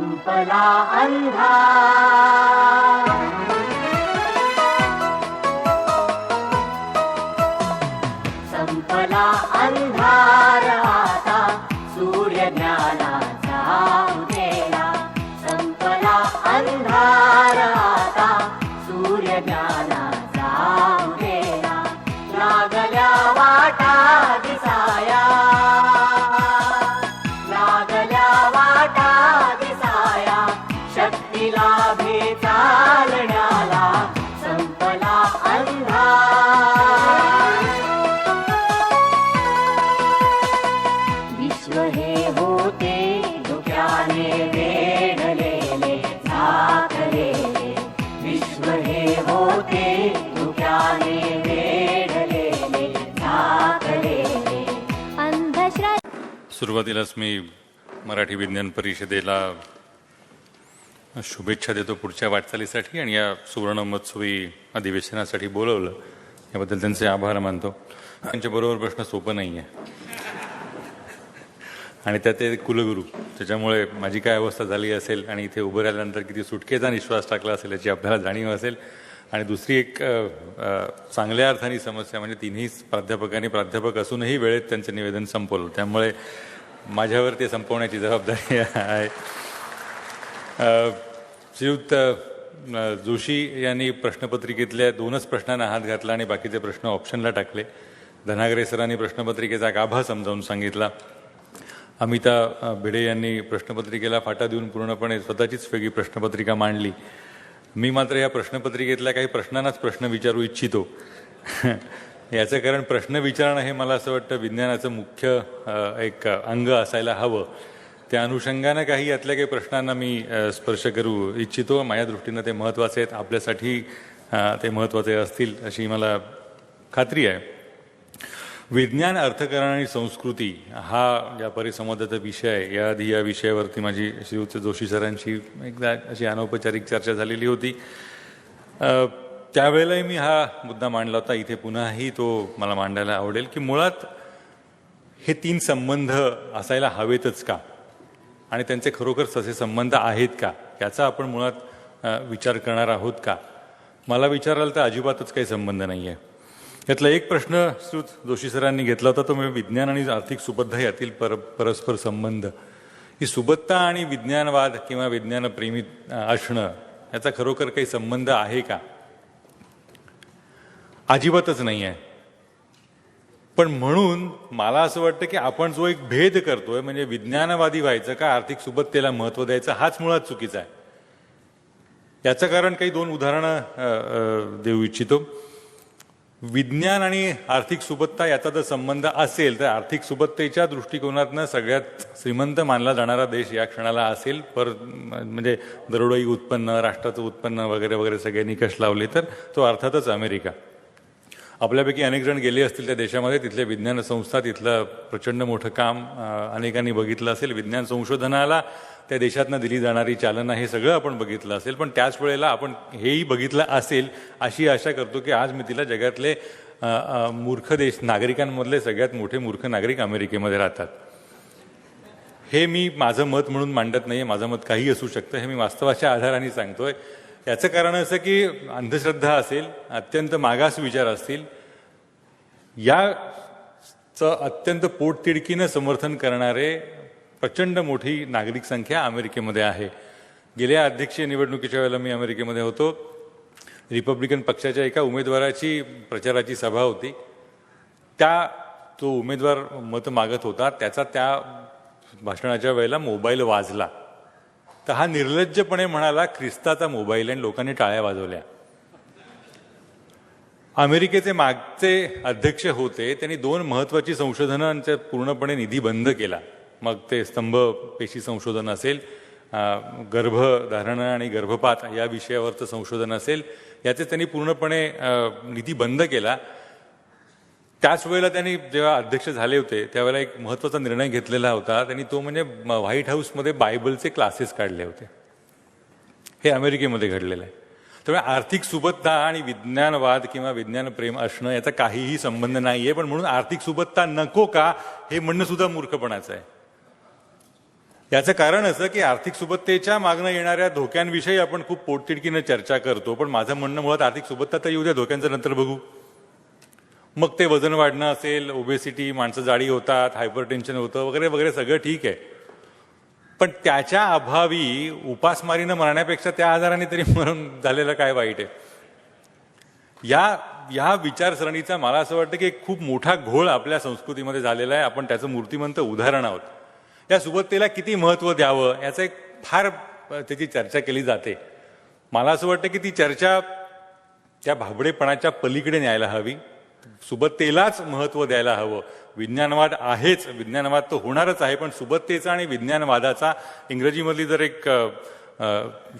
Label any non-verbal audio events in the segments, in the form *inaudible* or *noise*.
म्पदा अन्धा। सुरुवातीलाच मी मराठी विज्ञान परिषदेला शुभेच्छा देतो पुढच्या वाटचालीसाठी आणि या सुवर्ण महोत्सवी अधिवेशनासाठी बोलवलं. याबद्दल त्यांचे आभार मानतो. त्यांच्याबरोबर प्रश्न सोपं नाही आहे आणि त्यात ते कुलगुरू त्याच्यामुळे माझी काय अवस्था झाली असेल आणि इथे उभं राहिल्यानंतर किती सुटकेचा निश्वास टाकला असेल याची आपल्याला जाणीव असेल. आणि दुसरी एक चांगल्या अर्थाने समस्या म्हणजे तिन्ही प्राध्यापकांनी प्राध्यापक असूनही वेळेत त्यांचं निवेदन संपवलं. त्यामुळे माझ्यावर ते संपवण्याची जबाबदारी आहे. श्रीयुक्त जोशी यांनी प्रश्नपत्रिकेतल्या दोनच प्रश्नांना हात घातला आणि बाकीचे प्रश्न ऑप्शनला टाकले. धनागरे सरांनी प्रश्नपत्रिकेचा गाभा समजावून सांगितला. अमिता भिडे यांनी प्रश्नपत्रिकेला फाटा देऊन पूर्णपणे स्वतःचीच वेगळी प्रश्नपत्रिका मांडली. मी मात्र या प्रश्नपत्रिकेतल्या काही प्रश्नांनाच प्रश्न विचारू इच्छितो. याचं कारण प्रश्न विचारणं हे मला असं वाटतं विज्ञानाचं मुख्य एक अंग असायला हवं. त्या अनुषंगानं काही यातल्या काही प्रश्नांना मी स्पर्श करू इच्छितो. माझ्या दृष्टीनं ते महत्त्वाचे आहेत. आपल्यासाठी ते महत्त्वाचे असतील अशी मला खात्री आहे. विज्ञान अर्थकारण आणि संस्कृती हा या परिसंवादाचा विषय आहे याआधी या विषयावरती माझी श्रीयुत जोशी सरांशी एकदा अशी अनौपचारिक चर्चा झालेली होती. त्यावेळेलाही मी हा मुद्दा मांडला होता. इथे पुन्हाही तो मला मांडायला आवडेल की मुळात हे तीन संबंध असायला हवेतच का? आणि त्यांचे खरोखर तसे संबंध आहेत का? याचा आपण मुळात विचार करणार आहोत का? मला विचाराल तर अजिबातच काही संबंध नाही आहे यातला एक प्रश्न श्रुत जोशी सरांनी घेतला होता तो म्हणजे विज्ञान आणि आर्थिक सुबद्धा यातील पर परस्पर संबंध. ही सुबत्ता आणि विज्ञानवाद किंवा विज्ञानप्रेमी असणं याचा खरोखर काही संबंध आहे का? अजिबातच नाही आहे पण म्हणून मला असं वाटतं की आपण जो एक भेद करतोय म्हणजे विज्ञानवादी व्हायचं का आर्थिक सुबत्तेला महत्त्व द्यायचं हाच मुळात चुकीचा आहे. याचं कारण काही दोन उदाहरणं देऊ इच्छितो. विज्ञान आणि आर्थिक सुबत्ता याचा जर संबंध असेल तर आर्थिक सुबत्तेच्या दृष्टिकोनातनं सगळ्यात श्रीमंत मानला जाणारा देश या क्षणाला असेल. पर म्हणजे दरोडोई उत्पन्न राष्ट्राचं उत्पन्न वगैरे वगैरे सगळे निकष लावले तर तो अर्थातच अमेरिका. आपल्यापैकी अनेक जण गेले असतील त्या देशामध्ये तिथल्या विज्ञान संस्था तिथलं प्रचंड मोठं काम अनेकांनी बघितलं असेल. विज्ञान संशोधनाला त्या देशातनं दिली जाणारी चालना हे सगळं आपण बघितलं असेल. पण त्याच वेळेला आपण हेही बघितलं असेल अशी आशा करतो की आज मी तिला जगातले मूर्ख देश नागरिकांमधले सगळ्यात मोठे मूर्ख नागरिक अमेरिकेमध्ये राहतात. हे मी माझं मत म्हणून मांडत नाही आहे माझं मत काही असू शकतं हे मी वास्तवाच्या आधाराने सांगतोय. याचं कारण असं की अंधश्रद्धा असेल अत्यंत मागास विचार असतील याचं अत्यंत पोटतिडकीनं समर्थन करणारे प्रचंड मोठी नागरिक संख्या अमेरिकेमध्ये आहे. गेल्या अध्यक्षीय निवडणुकीच्या वेळेला मी अमेरिकेमध्ये होतो. रिपब्लिकन पक्षाच्या एका उमेदवाराची प्रचाराची सभा होती. त्या तो उमेदवार मत मागत होता. त्याचा त्या भाषणाच्या वेळेला मोबाईल वाजला. तर हा निर्लज्जपणे म्हणाला ख्रिस्ताचा मोबाईल आणि लोकांनी टाळ्या वाजवल्या. अमेरिकेचे मागचे अध्यक्ष होते त्यांनी दोन महत्वाची संशोधनांचा पूर्णपणे निधी बंद केला. मग ते स्तंभ पेशी संशोधन असेल गर्भधारणा गर्भधारण आणि गर्भपात या विषयावरचं संशोधन असेल याचे त्यांनी पूर्णपणे निधी बंद केला. त्याच वेळेला त्यांनी जेव्हा अध्यक्ष झाले होते त्यावेळेला एक महत्त्वाचा निर्णय घेतलेला होता. त्यांनी तो म्हणजे व्हाईट हाऊसमध्ये बायबलचे क्लासेस काढले होते. हे अमेरिकेमध्ये घडलेलं आहे. त्यामुळे आर्थिक सुबत्ता आणि विज्ञानवाद किंवा विज्ञान प्रेम असणं याचा काहीही संबंध नाही आहे पण म्हणून आर्थिक सुबत्ता नको का हे म्हणणं सुद्धा मूर्खपणाचं आहे. याचं कारण असं की आर्थिक सुबत्तेच्या मागणं येणाऱ्या धोक्यांविषयी आपण खूप पोटतिडकीनं चर्चा करतो पण माझं म्हणणं मुळात आर्थिक सुबत्ता तर येऊ द्या धोक्यांचं नंतर बघू. मग ते वजन वाढणं असेल ओबेसिटी माणसं जाडी होतात हायपर टेन्शन होतं वगैरे वगैरे सगळं ठीक आहे. पण त्याच्या अभावी उपासमारीनं मरण्यापेक्षा त्या आजाराने तरी मरण झालेलं काय वाईट आहे? या या विचारसरणीचा मला असं वाटतं की एक खूप मोठा घोळ आपल्या संस्कृतीमध्ये झालेला आहे. आपण त्याचं मूर्तिमंत उदाहरण आहोत. या सुबत्तेला किती महत्त्व द्यावं याचं एक फार त्याची चर्चा केली जाते. मला असं वाटतं की ती चर्चा त्या भाबडेपणाच्या पलीकडे न्यायला हवी. सुबत्तेलाच महत्त्व द्यायला हवं. विज्ञानवाद आहेच. विज्ञानवाद तो होणारच आहे पण सुबत्तेचा आणि विज्ञानवादाचा इंग्रजीमधली जर एक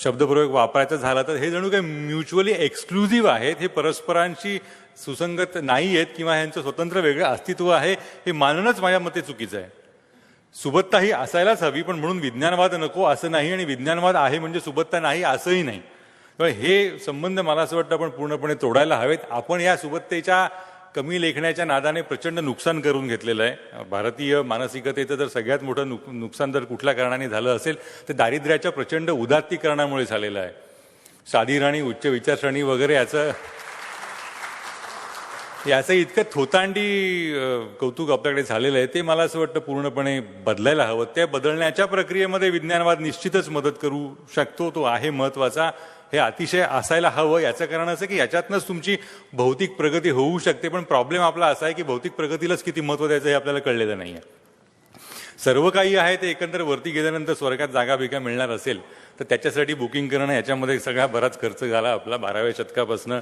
शब्दप्रयोग वापरायचा झाला तर हे जणू काही म्युच्युअली एक्सक्लुझिव्ह आहेत. हे परस्परांशी सुसंगत नाही आहेत किंवा ह्यांचं स्वतंत्र वेगळं अस्तित्व आहे हे मानणंच माझ्या मते चुकीचं आहे. सुबत्ता ही असायलाच हवी पण म्हणून विज्ञानवाद नको असं नाही आणि विज्ञानवाद आहे म्हणजे सुबत्ता नाही असंही नाही. त्यामुळे हे संबंध मला असं वाटतं आपण पूर्णपणे तोडायला हवेत. आपण या सुबत्तेच्या कमी लेखण्याच्या नादाने प्रचंड नुकसान करून घेतलेलं आहे. भारतीय मानसिकतेचं जर सगळ्यात मोठं नुक नुकसान जर कुठल्या कारणाने झालं असेल तर दारिद्र्याच्या प्रचंड उदात्तीकरणामुळे झालेलं आहे. शादीराणी उच्च विचारसरणी वगैरे याचं याचं इतकं थोतांडी कौतुक आपल्याकडे झालेलं आहे. ते मला असं वाटतं पूर्णपणे बदलायला हवं. त्या बदलण्याच्या प्रक्रियेमध्ये विज्ञानवाद निश्चितच मदत करू शकतो. तो आहे महत्त्वाचा हे अतिशय असायला हवं याचं कारण असं की याच्यातनंच तुमची भौतिक प्रगती होऊ शकते पण प्रॉब्लेम आपला असा आहे की भौतिक प्रगतीलाच किती महत्त्व द्यायचं हे आपल्याला कळलेलं नाही आहे सर्व काही आहे ते एकंदर वरती गेल्यानंतर स्वर्गात जागा बिगा मिळणार असेल तर त्याच्यासाठी बुकिंग करणं याच्यामध्ये सगळा बराच खर्च झाला. आपला बाराव्या शतकापासून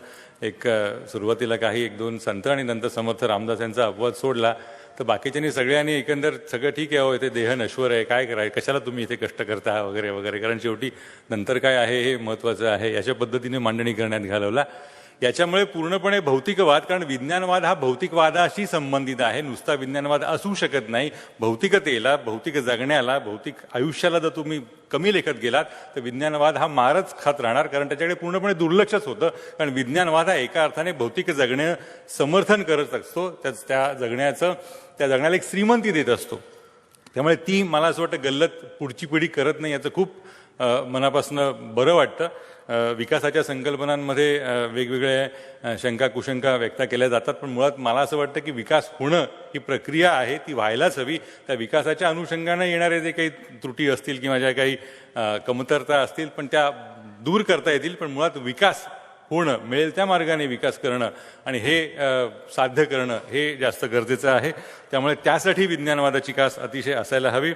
एक सुरुवातीला काही एक दोन संत आणि नंतर समर्थ रामदास यांचा अपवाद सोडला. तर बाकीच्यांनी सगळ्यांनी एकंदर सगळं ठीक आहे हो इथे देह नश्वर आहे काय कराय कशाला तुम्ही इथे कष्ट करता वगैरे वगैरे? कारण शेवटी नंतर काय आहे हे महत्त्वाचं आहे. अशा पद्धतीने मांडणी करण्यात घालवला. याच्यामुळे पूर्णपणे भौतिकवाद कारण विज्ञानवाद हा भौतिकवादाशी संबंधित आहे. नुसता विज्ञानवाद असू शकत नाही. भौतिकतेला भौतिक जगण्याला भौतिक आयुष्याला जर तुम्ही कमी लेखत गेलात तर विज्ञानवाद हा मारच खात राहणार कारण त्याच्याकडे पूर्णपणे दुर्लक्षच होतं. कारण विज्ञानवाद हा एका अर्थाने भौतिक जगणं समर्थन करत असतो. त्याच त्या जगण्याचं त्या जगण्याला एक श्रीमंती देत असतो. त्यामुळे ती मला असं वाटतं गल्लत पुढची पिढी करत नाही याचं खूप मनापासून बरं वाटतं. विकासाच्या संकल्पनांमध्ये वेगवेगळ्या शंका कुशंका व्यक्त केल्या जातात. पण मुळात मला असं वाटतं की विकास होणं ही प्रक्रिया आहे ती व्हायलाच हवी. त्या विकासाच्या अनुषंगानं येणारे जे काही त्रुटी असतील किंवा ज्या काही कमतरता असतील पण त्या दूर करता येतील. पण मुळात विकास होणं मिळेल त्या मार्गाने विकास करणं आणि हे साध्य करणं हे जास्त गरजेचं आहे. त्यामुळे त्यासाठी विज्ञानवादाची कास अतिशय असायला हवी.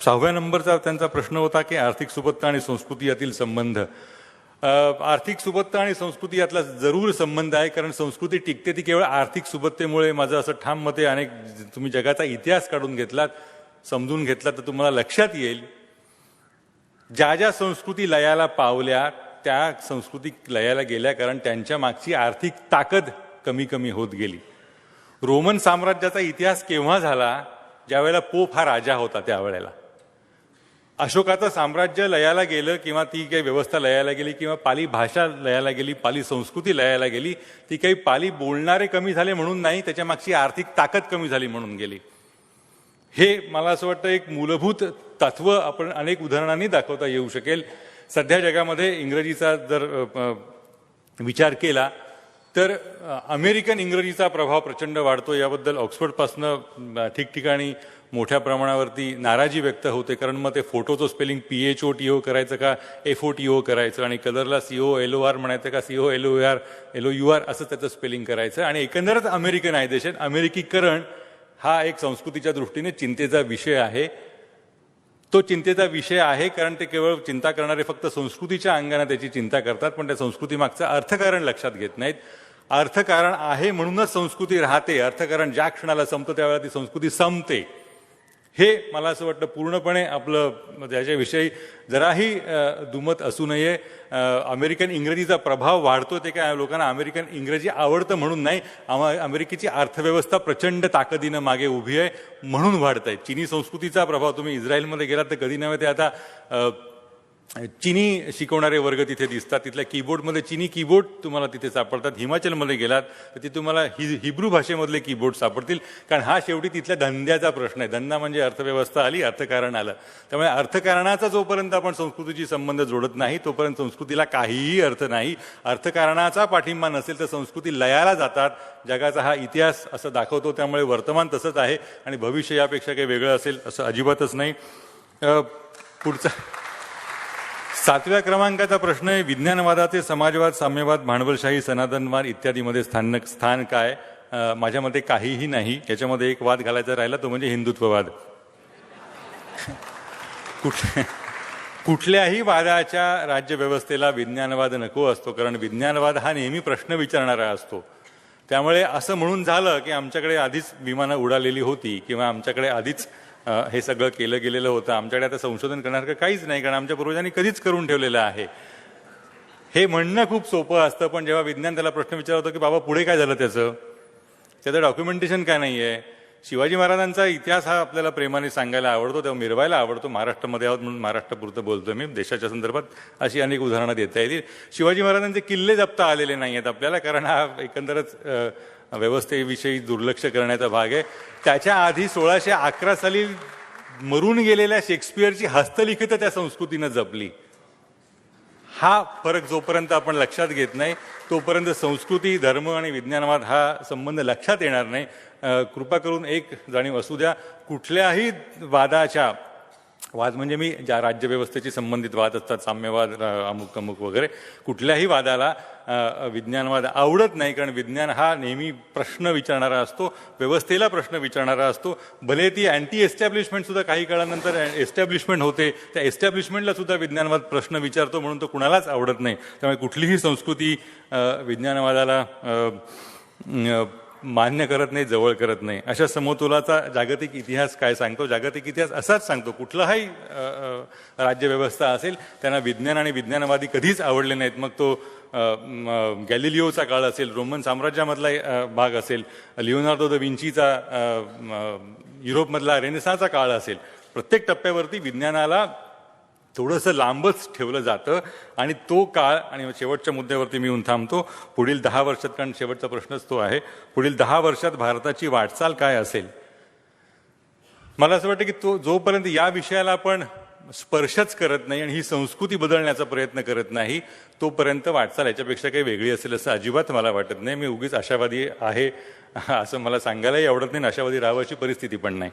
सहाव्या नंबरचा त्यांचा प्रश्न होता की आर्थिक सुबत्ता आणि संस्कृती यातील संबंध. आर्थिक सुबत्ता आणि संस्कृती यातला जरूर संबंध आहे कारण संस्कृती टिकते ती केवळ आर्थिक सुबत्तेमुळे. माझं असं ठाम मते अनेक तुम्ही जगाचा इतिहास काढून घेतलात समजून घेतलात तर तुम्हाला लक्षात येईल. ज्या ज्या संस्कृती लयाला पावल्या त्या संस्कृती लयाला गेल्या कारण त्यांच्या मागची आर्थिक ताकद कमी कमी होत गेली. रोमन साम्राज्याचा इतिहास केव्हा झाला? ज्यावेळेला पोप हा राजा होता त्यावेळेला. अशोकाचं साम्राज्य लयाला गेलं किंवा ती काही व्यवस्था लयाला गेली किंवा पाली भाषा लयाला गेली पाली संस्कृती लयाला गेली ती काही पाली बोलणारे कमी झाले म्हणून नाही त्याच्या मागची आर्थिक ताकद कमी झाली म्हणून गेली. हे मला असं वाटतं एक मूलभूत तत्व आपण अनेक उदाहरणांनी दाखवता येऊ शकेल. सध्या जगामध्ये इंग्रजीचा जर विचार केला तर अमेरिकन इंग्रजीचा प्रभाव प्रचंड वाढतो. याबद्दल ऑक्सफर्डपासनं ठिकठिकाणी मोठ्या प्रमाणावरती नाराजी व्यक्त होते कारण मग ते फोटोचं spelling P H O T O करायचं का एफ ओ टी ओ करायचं आणि कलरला C O L O R म्हणायचं का C O L O R L O U R असं त्याचं स्पेलिंग करायचं. आणि एकंदरच अमेरिकनायझेशन अमेरिकीकरण हा एक संस्कृतीच्या दृष्टीने चिंतेचा विषय आहे. तो चिंतेचा विषय आहे कारण ते केवळ चिंता करणारे फक्त संस्कृतीच्या अंगाने त्याची चिंता करतात पण त्या संस्कृतीमागचं अर्थकारण लक्षात घेत नाहीत. अर्थकारण आहे म्हणूनच संस्कृती राहते. अर्थकारण ज्या क्षणाला संपतं त्यावेळेला ती संस्कृती संपते. हे मला असं वाटतं पूर्णपणे आपलं म्हणजे त्याच्याविषयी जराही दुमत असू नये. अमेरिकन इंग्रजीचा प्रभाव वाढतो ते काय लोकांना अमेरिकन इंग्रजी आवडतं म्हणून नाही. आम्हा अमेरिकेची अर्थव्यवस्था प्रचंड ताकदीनं मागे उभी आहे म्हणून वाढत आहे चिनी संस्कृतीचा प्रभाव तुम्ही इस्रायलमध्ये गेलात तर कधी नव्हे ते आता चिनी शिकवणारे वर्ग तिथे दिसतात. तिथल्या कीबोर्डमध्ये चिनी कीबोर्ड तुम्हाला तिथे सापडतात. हिमाचलमध्ये गेलात तर तिथे तुम्हाला हि हिब्रू भाषेमधले कीबोर्ड सापडतील. कारण हा शेवटी तिथल्या धंद्याचा प्रश्न आहे. धंदा म्हणजे अर्थव्यवस्था आली अर्थकारण आलं. त्यामुळे अर्थकारणाचा जोपर्यंत आपण संस्कृतीशी संबंध जोडत नाही तोपर्यंत संस्कृतीला काहीही अर्थ नाही. अर्थकारणाचा पाठिंबा नसेल तर संस्कृती लयाला जातात. जगाचा हा इतिहास असं दाखवतो. त्यामुळे वर्तमान तसंच आहे. आणि भविष्य यापेक्षा काही वेगळं असेल असं अजिबातच नाही. पुढचा सातव्या क्रमांकाचा प्रश्न आहे विज्ञानवादाचे समाजवाद साम्यवाद भांडवलशाही सनातनवाद इत्यादीमध्ये स्थान स्थान काय? माझ्या मते काहीही नाही. याच्यामध्ये एक वाद घालायचा राहिला तो म्हणजे हिंदुत्ववाद. कुठल्या कुठल्याही वादाच्या राज्यव्यवस्थेला विज्ञानवाद नको असतो कारण विज्ञानवाद हा नेहमी प्रश्न विचारणारा असतो. त्यामुळे असं म्हणून झालं की आमच्याकडे आधीच विमानं उडालेली होती किंवा आमच्याकडे आधीच हे सगळं केलं गेलेलं होतं. आमच्याकडे आता संशोधन करण्यासारखं काहीच नाही कारण आमच्या पूर्वजांनी कधीच करून ठेवलेलं आहे. हे म्हणणं खूप सोपं असतं पण जेव्हा विज्ञान त्याला प्रश्न विचारतो की बाबा पुढे काय झालं त्याचं? त्याचं डॉक्युमेंटेशन काय नाही आहे शिवाजी महाराजांचा इतिहास हा आपल्याला प्रेमाने सांगायला आवडतो तेव्हा मिरवायला आवडतो. महाराष्ट्रामध्ये आहोत म्हणून महाराष्ट्रापुरतं बोलतो मी. देशाच्या संदर्भात अशी अनेक उदाहरणं देता येतील. शिवाजी महाराजांचे किल्ले जपता आलेले नाही आहेत आपल्याला कारण हा एकंदरच व्यवस्थेविषयी दुर्लक्ष करण्याचा भाग आहे. त्याच्या आधी सोळाशे अकरा साली मरून गेलेल्या शेक्सपियरची हस्तलिखित त्या संस्कृतीनं जपली. हा फरक जोपर्यंत आपण लक्षात घेत नाही तोपर्यंत संस्कृती धर्म आणि विज्ञानवाद हा संबंध लक्षात येणार नाही. कृपा करून एक जाणीव असू द्या. कुठल्याही वादाच्या वाद म्हणजे मी ज्या राज्यव्यवस्थेशी संबंधित वाद असतात साम्यवाद अमुक अमुक वगैरे कुठल्याही वादाला विज्ञानवाद आवडत नाही कारण विज्ञान हा नेहमी प्रश्न विचारणारा असतो व्यवस्थेला प्रश्न विचारणारा असतो. भले ती अँटी एस्टॅब्लिशमेंटसुद्धा काही काळानंतर एस्टॅब्लिशमेंट होते त्या एस्टॅब्लिशमेंटला सुद्धा विज्ञानवाद प्रश्न विचारतो म्हणून तो कुणालाच आवडत नाही. त्यामुळे कुठलीही संस्कृती विज्ञानवादाला मान्य करत नाही जवळ करत नाही. अशा समतोलाचा जागतिक इतिहास काय सांगतो? जागतिक इतिहास असाच सांगतो. कुठलाही राज्यव्यवस्था असेल त्यांना विज्ञान आणि विज्ञानवादी कधीच आवडले नाहीत. मग तो गॅलिलिओचा काळ असेल रोमन साम्राज्यामधला भाग असेल लिओनार्दो द विंचीचा युरोपमधला रेनेसाचा काळ असेल प्रत्येक टप्प्यावरती विज्ञानाला थोडंसं लांबच ठेवलं जातं. आणि तो काळ आणि शेवटच्या मुद्द्यावरती मी येऊन थांबतो. पुढील दहा वर्षात कारण शेवटचा प्रश्नच तो आहे पुढील दहा वर्षात भारताची वाटचाल काय असेल? मला असं वाटतं की तो जोपर्यंत या विषयाला आपण स्पर्शच करत नाही आणि ही संस्कृती बदलण्याचा प्रयत्न करत नाही तोपर्यंत वाटचाल याच्यापेक्षा काही वेगळी असेल असं अजिबात मला वाटत नाही. मी उगीच आशावादी आहे असं मला सांगायलाही आवडत नाही आशावादी राहावं अशी परिस्थिती पण नाही.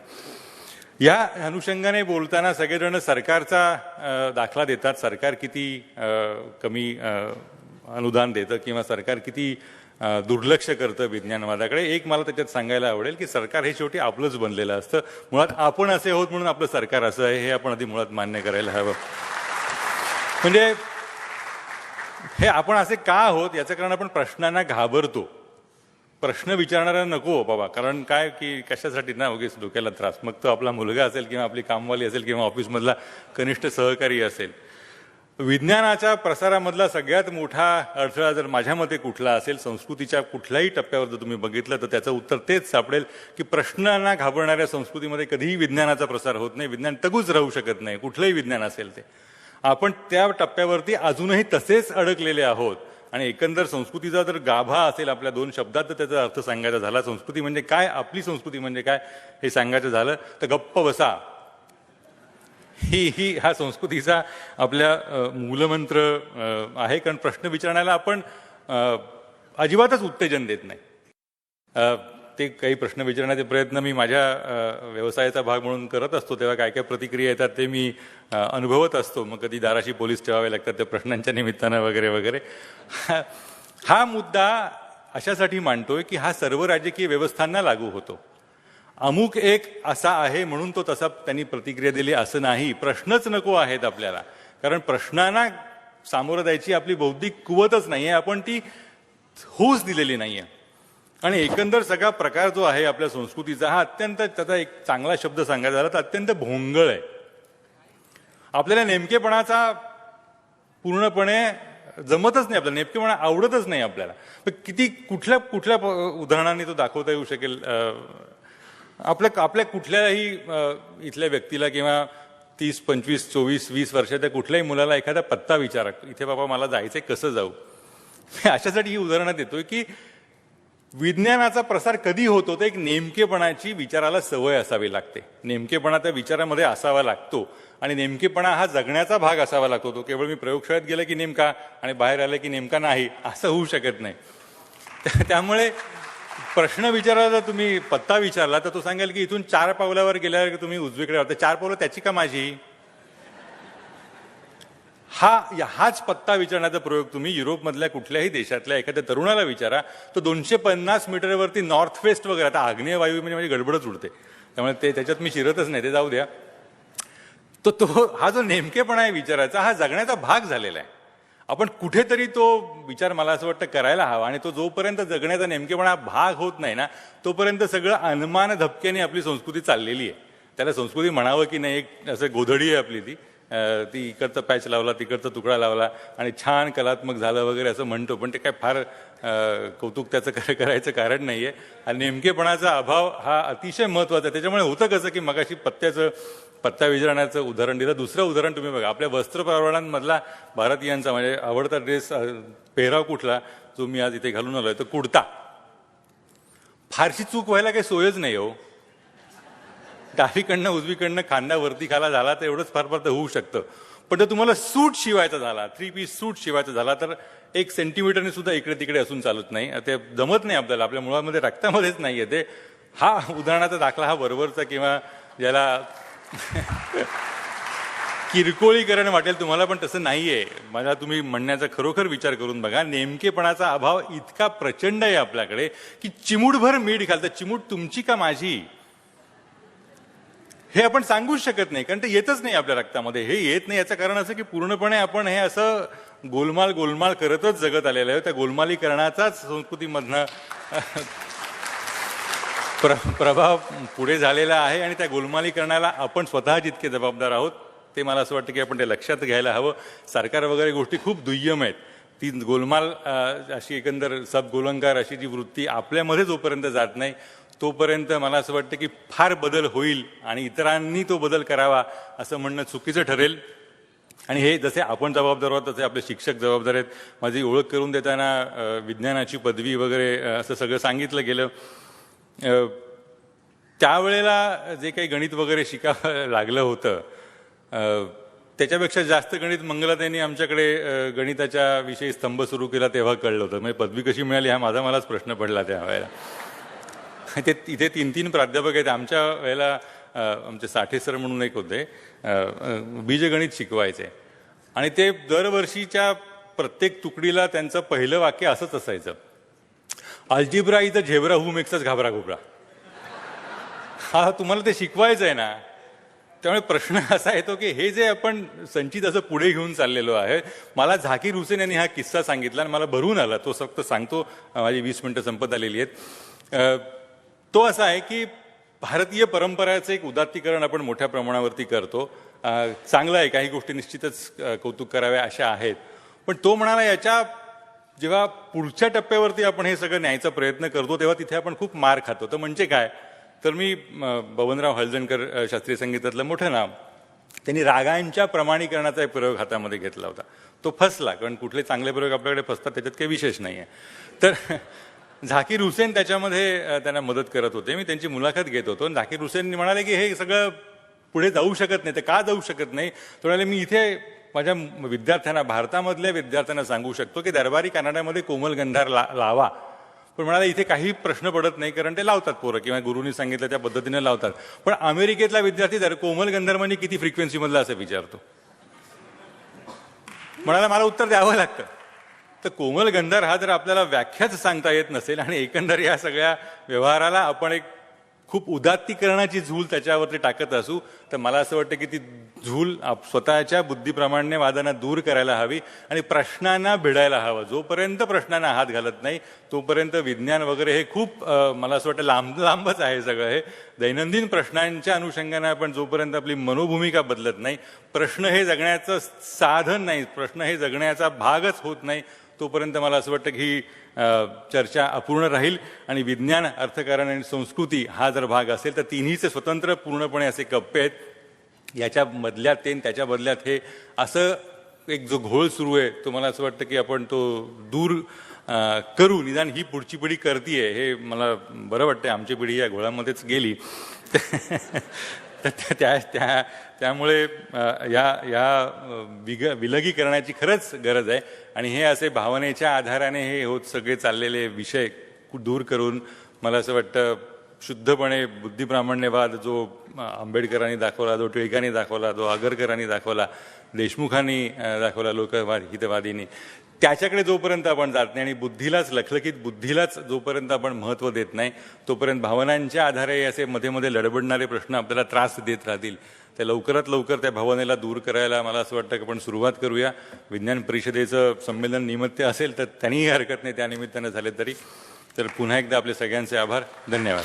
या अनुषंगाने बोलताना सगळेजण सरकारचा दाखला देतात. सरकार किती कमी अनुदान देतं किंवा सरकार किती दुर्लक्ष करतं विज्ञानवादाकडे. एक मला त्याच्यात सांगायला आवडेल की सरकार हे शेवटी आपलंच बनलेलं असतं. मुळात आपण असे आहोत म्हणून आपलं सरकार असं आहे हे आपण आधी मुळात मान्य करायला हवं. म्हणजे हे आपण असे का आहोत याचं कारण आपण प्रश्नांना घाबरतो. प्रश्न विचारणारा नको हो बाबा. कारण काय की कशासाठी ना उगीच डोक्याला त्रास. मग तो आपला मुलगा असेल किंवा आपली कामवाली असेल किंवा ऑफिसमधला कनिष्ठ सहकारी असेल. विज्ञानाच्या प्रसारामधला सगळ्यात मोठा अडथळा जर माझ्या मते कुठला असेल संस्कृतीच्या कुठल्याही टप्प्यावर जर तुम्ही बघितलं तर त्याचं उत्तर तेच सापडेल की प्रश्नांना घाबरणाऱ्या संस्कृतीमध्ये कधीही विज्ञानाचा प्रसार होत नाही. विज्ञान तगूच राहू शकत नाही. कुठलंही विज्ञान असेल ते. आपण त्या टप्प्यावरती अजूनही तसेच अडकलेले आहोत. आणि एकंदर संस्कृतीचा जर गाभा असेल आपल्या दोन शब्दात तर त्याचा अर्थ सांगायचा झाला. संस्कृती म्हणजे काय? आपली संस्कृती म्हणजे काय? हे सांगायचं झालं. तर गप्प बसा. ही ही हा संस्कृतीचा आपल्या मूलमंत्र आहे. कारण प्रश्न विचारण्याला आपण अजिबातच उत्तेजन देत नाही. ते काही प्रश्न विचारण्याचे प्रयत्न मी माझ्या व्यवसायाचा भाग म्हणून करत असतो तेव्हा काय काय प्रतिक्रिया येतात ते मी अनुभवत असतो. मग कधी दाराशी पोलीस ठेवावे लागतात त्या प्रश्नांच्या निमित्तानं वगैरे वगैरे. हा- हा मुद्दा अशासाठी मांडतोय की हा सर्व राजकीय व्यवस्थांना लागू होतो. अमुक एक असा आहे म्हणून तो तसा त्यांनी प्रतिक्रिया दिली असं नाही. प्रश्नच नको आहेत आपल्याला. कारण प्रश्नांना सामोरं द्यायची आपली बौद्धिक कुवतच नाही आहे आपण ती होऊच दिलेली नाही आहे आणि एकंदर सगळा प्रकार जो आहे आपल्या संस्कृतीचा हा अत्यंत त्याचा एक चांगला शब्द सांगायचा झाला तर अत्यंत भोंगळ आहे. आपल्याला नेमकेपणाचा पूर्णपणे जमतच नाही आपल्याला नेमकेपणा आवडतच नाही आपल्याला. पण किती कुठल्या कुठल्या प- तो दाखवता येऊ शकेल? आपल्या आपल्या कुठल्याही इथल्या व्यक्तीला किंवा तीस पंचवीस चोवीस वीस वर्षाच्या कुठल्याही मुलाला एखादा पत्ता विचारा इथे बाबा मला जायचं आहे कसं जाऊ? *laughs* अशासाठी ही उदाहरणं देतोय की विज्ञानाचा प्रसार कधी होतो तर एक नेमकेपणाची विचाराला सवय असावी लागते. नेमकेपणा त्या विचारामध्ये असावा लागतो आणि नेमकेपणा हा जगण्याचा भाग असावा लागतो. तो केवळ मी प्रयोगशाळेत गेलं की नेमका आणि बाहेर आलं की नेमका नाही असं होऊ शकत नाही. *laughs* त्यामुळे प्रश्न विचारला जर तुम्ही पत्ता विचारला तर तो सांगेल की इथून चार पावलावर गेल्यावर तुम्ही उजवीकडे वाटतं चार पावलं त्याची का माझी? हा या- हाच पत्ता विचारण्याचा प्रयोग तुम्ही युरोपमधल्या कुठल्याही देशातल्या एखाद्या तरुणाला विचारा. तो दोनशे पन्नास मीटरवरती नॉर्थ वेस्ट वगैरे आता आग्नेय वायू म्हणजे माझी गडबडच उडते. त्यामुळे ते त्याच्यात मी शिरतच नाही ते जाऊ द्या. तो तो हा जो नेमकेपणा आहे विचाराचा हा जगण्याचा भाग झालेला आहे. आपण कुठेतरी तो विचार मला असं वाटतं करायला हवा. आणि तो जोपर्यंत जगण्याचा नेमकेपणा भाग होत नाही ना तोपर्यंत सगळं अनुमान धपक्याने आपली संस्कृती चाललेली आहे. त्याला संस्कृती म्हणावं की नाही एक असं गोधडी आहे आपली ती. ती इकडचा पॅच लावला तिकडचा तुकडा लावला आणि छान कलात्मक झालं वगैरे असं म्हणतो. पण ते काय फार कौतुक त्याचं *laughs* कर- करायचं कारण नाही आहे आणि नेमकेपणाचा अभाव हा अतिशय महत्त्वाचा आहे. त्याच्यामुळे होतं कसं की मगाशी पत्त्याचं पत्ता विचारण्याचं उदाहरण दिलं. दुसरं उदाहरण तुम्ही बघा. आपल्या वस्त्रप्रमाणांमधला भारतीयांचा म्हणजे आवडता ड्रेस पेहराव कुठला जो मी आज इथे घालून आलो आहे तो कुडता. फारशी चूक व्हायला काही सोयच नाही हो. डावीकडनं उजवीकडनं खांदा वरती खाला झाला तर एवढंच फार फार तर होऊ शकतं. पण जर तुम्हाला सूट शिवायचा झाला थ्री पीस सूट शिवायचा झाला तर एक सेंटीमीटरने सुद्धा इकडे तिकडे असून चालत नाही. ते जमत नाही आपल्याला आपल्या मुळामध्ये रक्तामध्येच नाही आहे ते हा उदाहरणाचा दाखला हा बरोबरचा किंवा ज्याला किरकोळीकरण वाटेल तुम्हाला पण तसं नाही आहे मला तुम्ही म्हणण्याचा खरोखर विचार करून बघा नेमकेपणाचा अभाव इतका प्रचंड आहे आपल्याकडे की चिमूटभर मीठ घालतं. चिमूट तुमची का माझी? हे आपण सांगूच शकत नाही कारण ते येतच नाही आपल्या रक्तामध्ये. हे येत नाही याचं कारण असं की पूर्णपणे आपण हे असं गोलमाल गोलमाल करतच जगत आलेलं आहे. त्या गोलमालीकरणाचाच संस्कृतीमधनं प्र प्रभाव पुढे झालेला आहे आणि त्या गोलमालीकरणाला आपण स्वतः जितके जबाबदार आहोत ते मला असं वाटतं की आपण ते लक्षात घ्यायला हवं. सरकार वगैरे गोष्टी खूप दुय्यम आहेत. ती गोलमाल अशी एकंदर सब गोलंकार अशी जी वृत्ती आपल्यामध्ये जोपर्यंत जात नाही तोपर्यंत मला असं वाटतं की फार बदल होईल आणि इतरांनी तो बदल करावा असं म्हणणं चुकीचं ठरेल. आणि हे जसे आपण जबाबदार आहोत तसे आपले शिक्षक जबाबदार आहेत. माझी ओळख करून देताना विज्ञानाची पदवी वगैरे असं सगळं सांगितलं गेलं. त्यावेळेला जे काही गणित वगैरे शिकावं लागलं होतं त्याच्यापेक्षा जास्त गणित मंगलाताईंनी आमच्याकडे गणिताच्या विषयी स्तंभ सुरू केला तेव्हा कळलं होतं. म्हणजे पदवी कशी मिळाली हा माझा मलाच प्रश्न पडला त्यावेळेला. *laughs* ते इथे तीन तीन प्राध्यापक आहेत. आमच्या वेळेला आमचे साठे सर म्हणून एक होते. बीजगणित शिकवायचे. आणि ते दरवर्षीच्या प्रत्येक तुकडीला त्यांचं पहिलं वाक्य असंच असायचं. अल्जिब्रा इथं झेब्रा हू मेक्सच घाबरा घुबरा हा तुम्हाला ते शिकवायचं आहे ना. त्यामुळे प्रश्न असा येतो की हे जे आपण संचित असं पुढे घेऊन चाललेलो आहे मला झाकीर हुसेन यांनी हा किस्सा सांगितला आणि मला भरून आला. तो फक्त सांगतो. माझी वीस मिनटं संपत आलेली आहेत. तो असा आहे की भारतीय परंपराचं एक उदात्तीकरण आपण मोठ्या प्रमाणावरती करतो. चांगलं आहे काही गोष्टी निश्चितच कौतुक कराव्या अशा आहेत. पण तो म्हणाला याच्या जेव्हा पुढच्या टप्प्यावरती आपण हे सगळं न्यायचा प्रयत्न करतो तेव्हा तिथे आपण खूप मार खातो. तर म्हणजे काय? तर मी बबनराव हळजणकर शास्त्रीय संगीतातलं मोठं नाव त्यांनी रागांच्या प्रमाणीकरणाचा एक प्रयोग हातामध्ये घेतला होता. तो फसला कारण कुठले चांगले प्रयोग आपल्याकडे फसतात त्याच्यात काही विशेष नाही आहे तर झाकीर हुसेन त्याच्यामध्ये त्यांना मदत करत होते. मी त्यांची मुलाखत घेत होतो. आणि झाकीर हुसेन म्हणाले की हे सगळं पुढे जाऊ शकत नाही. ते का जाऊ शकत नाही? तो म्हणाले मी इथे माझ्या विद्यार्थ्यांना भारतामधल्या विद्यार्थ्यांना सांगू शकतो की दरबारी कन्नडामध्ये कोमल गंधार ला लावा. पण म्हणाला इथे काही प्रश्न पडत नाही कारण ते लावतात पोरं किंवा गुरुनी सांगितलं त्या पद्धतीने लावतात. पण अमेरिकेतला विद्यार्थी दर कोमल गंधर्वांनी किती फ्रिक्वेन्सीमधला असं विचारतो. म्हणाला मला उत्तर द्यावं लागतं. तर कोमल गंधार हा जर आपल्याला व्याख्याच सांगता येत नसेल आणि एकंदर या सगळ्या व्यवहाराला आपण एक खूप उदात्तीकरणाची झूल त्याच्यावरती टाकत असू तर मला असं वाटतं की ती झूल आप- स्वतःच्या बुद्धीप्रमाणे वादांना दूर करायला हवी आणि प्रश्नांना भिडायला हवं. जोपर्यंत प्रश्नांना हात घालत नाही तोपर्यंत विज्ञान वगैरे हे खूप मला असं वाटतं लांब लांबच आहे सगळं हे. दैनंदिन प्रश्नांच्या अनुषंगाने आपण जोपर्यंत आपली मनोभूमिका बदलत नाही प्रश्न हे जगण्याचं साधन नाही प्रश्न हे जगण्याचा भागच होत नाही तोपर्यंत मला असं वाटतं की ही चर्चा अपूर्ण राहील आणि विज्ञान अर्थकारण आणि संस्कृती हा जर भाग असेल तर तिन्हीचे स्वतंत्र पूर्णपणे असे कप्पे आहेत. याच्या बदल्यात ते आणि त्याच्या बदल्यात हे असं एक जो घोळ सुरू आहे तो मला असं वाटतं की आपण तो दूर करू? निदान ही पुढची पिढी करतीये हे मला बरं वाटतं आमची पिढी या घोळामध्येच गेली. तर त्या- त्या त्या त्यामुळे या या विग विलगीकरणाची खरंच गरज आहे. आणि हे असे भावनेच्या आधाराने हे होत सगळे चाललेले विषय दूर करून मला असं वाटतं शुद्धपणे बुद्धिप्रामाण्यवाद जो आंबेडकरांनी दाखवला जो टिळकांनी दाखवला जो आगरकरांनी दाखवला देशमुखांनी दाखवला लोकवाद हितवादींनी त्याच्याकडे जोपर्यंत आपण जात नाही आणि बुद्धीलाच लखलखीत बुद्धीलाच जोपर्यंत आपण महत्त्व देत नाही तोपर्यंत भावनांच्या आधारे असे मध्ये मध्ये लडबडणारे प्रश्न आपल्याला त्रास देत राहतील. त्या लवकरात लवकर त्या भावनेला दूर करायला मला असं वाटतं की आपण सुरुवात करूया. विज्ञान परिषदेचं संमेलन निमित्त असेल तर त्यांनीही हरकत नाही त्या निमित्तानं झाले तरी. तर पुन्हा एकदा आपले सगळ्यांचे आभार. धन्यवाद.